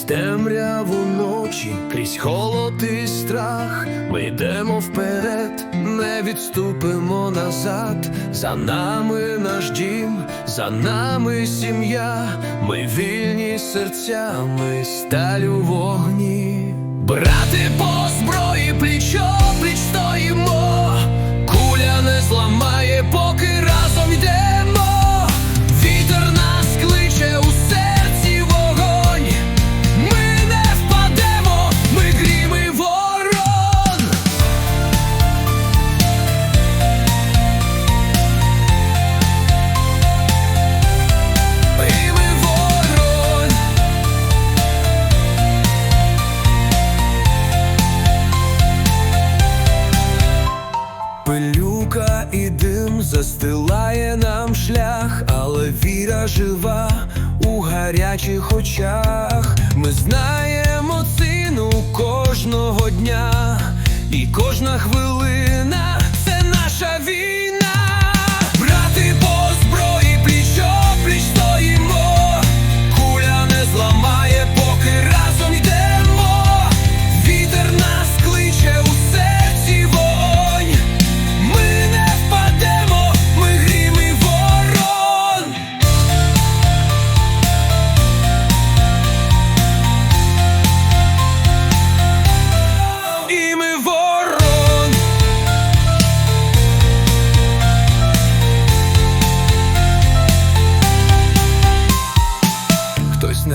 темряву ночі, крізь холод і страх, ми йдемо вперед, не відступимо назад. За нами наш дім, за нами сім'я, ми вільні серцями, сталь у вогні. Брати по застилає нам шлях, але віра жива у гарячих очах. Ми знаємо ціну кожного дня,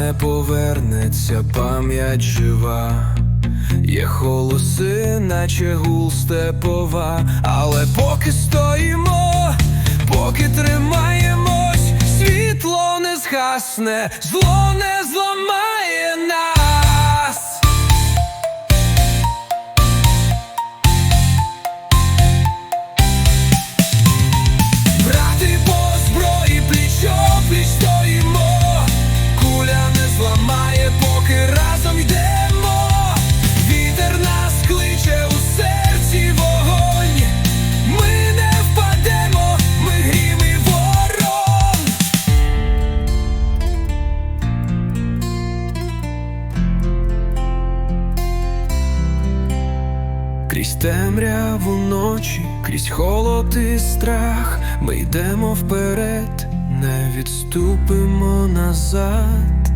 не повернеться, пам'ять жива. Є холоси, наче гул степова, але поки стоїмо, поки тримаємось, світло не згасне, зло не зламає Крізь темряву ночі, крізь холод і страх, ми йдемо вперед, не відступимо назад.